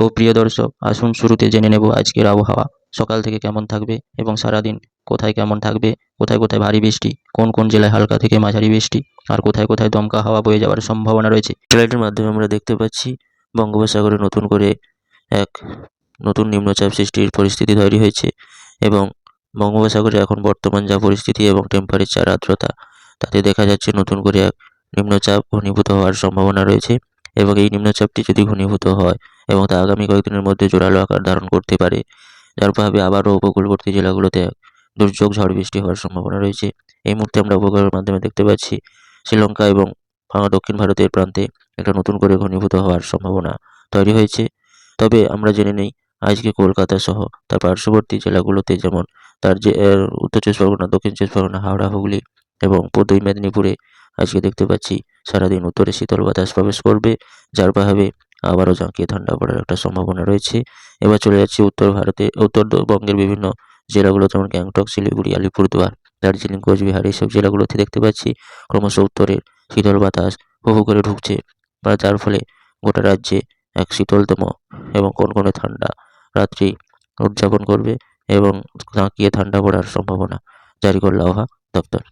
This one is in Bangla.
তো প্রিয় দর্শক, আসুন শুরুতে জেনে নেব আজকের আবহাওয়া। সকাল থেকে কেমন থাকবে এবং সারাদিন কোথায় কেমন থাকবে? কোথায় কোথায় ভারী বৃষ্টি? কোন কোন জেলায় হালকা থেকে মাঝারি বৃষ্টি? আর কোথায় কোথায় দমকা হাওয়া বয়ে যাওয়ার সম্ভাবনা রয়েছে? স্যাটেলাইটের মাধ্যমে আমরা দেখতে পাচ্ছি বঙ্গোপসাগরে নতুন করে এক নতুন নিম্নচাপ সৃষ্টির পরিস্থিতি তৈরি হয়েছে এবং বঙ্গোপসাগরে এখন বর্তমান যা পরিস্থিতি এবং টেম্পারেচার আর্দ্রতা, তাতে দেখা যাচ্ছে নতুন করে এক নিম্নচাপ ঘনীভূত হওয়ার সম্ভাবনা রয়েছে এবং এই নিম্নচাপটি যদি ঘনীভূত হয় এবং তা আগামী কয়েকদিনের মধ্যে জোরালো আকার ধারণ করতে পারে। যার প্রভাবে আবারও উপকূলবর্তী জেলাগুলোতে দুর্যোগ, ঝড় বৃষ্টি হওয়ার সম্ভাবনা রয়েছে। এই মুহূর্তে আমরা উপগ্রহের মাধ্যমে দেখতে পাচ্ছি শ্রীলঙ্কা এবং দক্ষিণ ভারতের প্রান্তে একটা নতুন করে ঘনীভূত হওয়ার সম্ভাবনা তৈরি হয়েছে। তবে আমরা জেনে নেই আজকে কলকাতা সহ তার পার্শ্ববর্তী জেলাগুলোতে যেমন তার যে উত্তর চব্বিশ পরগনা, দক্ষিণ চব্বিশ পরগনা, হাওড়া, হুগলি এবং পূর্ব মেদিনীপুরে আজকে দেখতে পাচ্ছি সারাদিন উত্তরে শীতল বাতাস প্রবেশ করবে, যার প্রভাবে আবারও জাঁকিয়ে ঠান্ডা পড়ার একটা সম্ভাবনা রয়েছে। এবার চলে যাচ্ছি উত্তর ভারতে। উত্তরবঙ্গের বিভিন্ন জেলাগুলো যেমন গ্যাংটক, শিলিগুড়ি, আলিপুরদুয়ার, দার্জিলিং, কোচবিহার এইসব জেলাগুলোতে দেখতে পাচ্ছি ক্রমশ উত্তরের শীতল বাতাস হু করে ঢুকছে বা যার ফলে গোটা রাজ্যে এক শীতলতম এবং কোন কনকনে ঠান্ডা রাত্রি উদযাপন করবে এবং জাঁকিয়ে ঠান্ডা পড়ার সম্ভাবনা জারি করল আবহাওয়া দপ্তর।